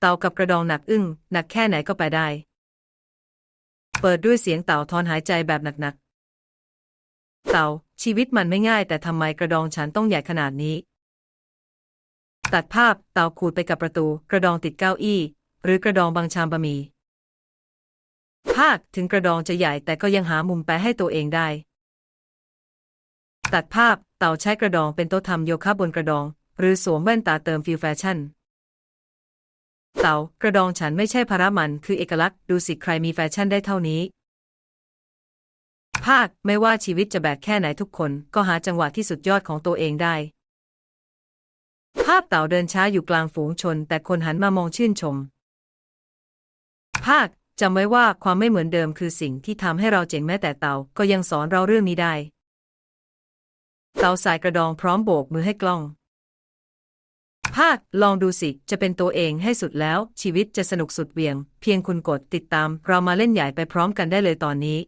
เต่ากับกระดองหนักอึ้งหนักแค่ไหนก็ไปได้ เปิดด้วยเสียงเต่าทอนหายใจแบบหนักๆ เต่า ชีวิตมันไม่ง่าย แต่ทำไมกระดองฉันต้องใหญ่ขนาดนี้ ตัดภาพเต่าขูดไปกับประตู กระดองติดเก้าอี้ หรือกระดองบางชามบะหมี่ภาคถึงกระดองจะใหญ่แต่ก็ยังหามุมแปะให้ตัวเองได้ ตัดภาพเต่าใช้กระดองเป็นโต๊ะทำโยคะบนกระดอง หรือสวมแว่นตาเติมฟิลแฟชั่น เต่ากระดองฉันไม่ใช่ภาระมันคือเอกลักษณ์ดูสิใครมีแฟชั่นได้เท่านี้ ภาคไม่ว่าชีวิตจะแบกแค่ไหนทุกคนก็หาจังหวะที่สุดยอดของตัวเองได้ ภาพเต่าเดินช้าอยู่กลางฝูงชน แต่คนหันมามองชื่นชม ภาคจำไว้ว่าความไม่เหมือนเดิมคือสิ่งที่ทำให้เราเจ๋งแม้แต่เต่าก็ยังสอนเราเรื่องนี้ได้ เต่าสายกระดองพร้อมโบกมือให้กล้อง ภาค ลองดูสิ จะเป็นตัวเองให้สุดแล้ว ชีวิตจะสนุกสุดเวียง เพียงคุณกดติดตาม เรามาเล่นใหญ่ไปพร้อมกันได้เลยตอนนี้